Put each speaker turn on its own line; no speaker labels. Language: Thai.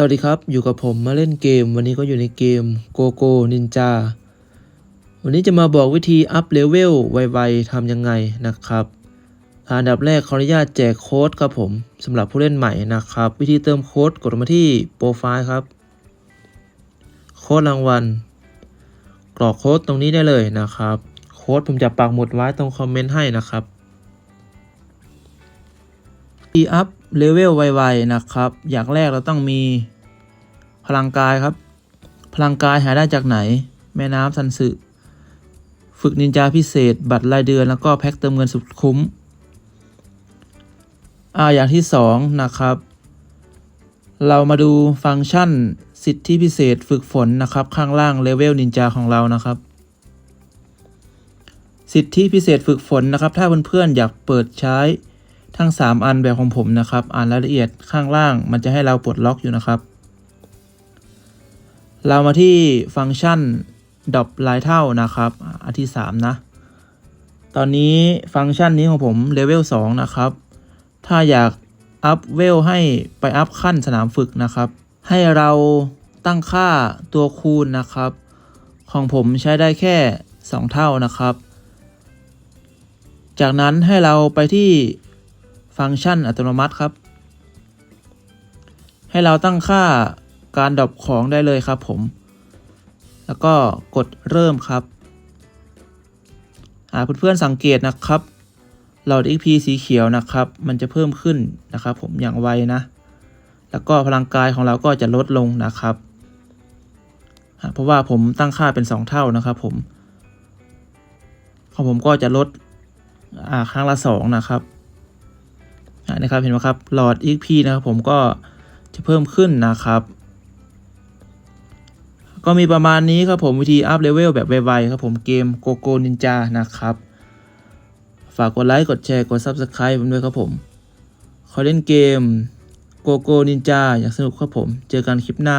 สวัสดีครับ อยู่กับผมมาเล่นเกม วันนี้ก็อยู่ในเกม g o g o Ninja วันนี้จะมาบอกวิธีอัพเลเวลไวๆทำยังไงนะครับ อันดับแรกขออนุญาตแจกโค้ดครับผมสำหรับผู้เล่นใหม่นะครับ วิธีเติมโค้ดกดมาที่โปรไฟล์ครับ โค้ดรางวัล กรอกโค้ดตรงนี้ได้เลยนะครับ โค้ดผมจะปักหมุดไว้ตรงคอมเมนต์ให้นะครับ อีอัพเลเวลไวๆนะครับ อย่างแรกเราต้องมีพลังกายครับ พลังกายหาได้จากไหน แม่น้ำซันสึฝึกนินจาพิเศษ บัตรรายเดือนแล้วก็แพ็คเติมเงินสุดคุ้ม อ่าอย่างที่สองนะครับ เรามาดูฟังก์ชันสิทธิพิเศษฝึกฝนนะครับ ข้างล่างเลเวลนินจาของเรานะครับ สิทธิพิเศษฝึกฝนนะครับ ถ้าเพื่อนๆอยากเปิดใช้ ทั้ง 3 อันแบบของผมนะครับ อ่านรายละเอียดข้างล่าง มันจะให้เราปลดล็อกอยู่นะครับ เรามาที่ฟังก์ชันดรอปลายเท่านะครับอันที่ 3 นะ ตอนนี้ฟังก์ชันนี้ของผมเลเวล2นะครับ ถ้าอยากอัพเวลให้ไปอัพขั้นสนามฝึกนะครับ ให้เราตั้งค่าตัวคูณนะครับ ของผมใช้ได้แค่ 2 เท่านะครับ จากนั้นให้เราไปที่ ฟังก์ชันอัตโนมัติครับ ให้เราตั้งค่าการดรอปของได้เลยครับผม แล้วก็กดเริ่มครับอ่าเพื่อนๆสังเกตนะครับหลอด XP สีเขียวนะครับ มันจะเพิ่มขึ้นนะครับ ผมอย่างไวนะ แล้วก็พลังกายของเราก็จะลดลงนะครับ เพราะว่าผมตั้งค่าเป็น 2 เท่านะครับ ผมของผมก็จะลดครั้งละ 2 นะครับ นะครับเห็นไหมครับหลอด XP นะครับผมก็จะเพิ่มขึ้นนะครับ ก็มีประมาณนี้ครับผมวิธีอัพเลเวลแบบไวๆครับผมเกมโกโก้นินจานะครับ ฝากกดไลค์กดแชร์กด Subscribe ผมด้วยครับผม ขอเล่นเกมโกโก้นินจาอยากสนุกครับผม เจอกันคลิปหน้า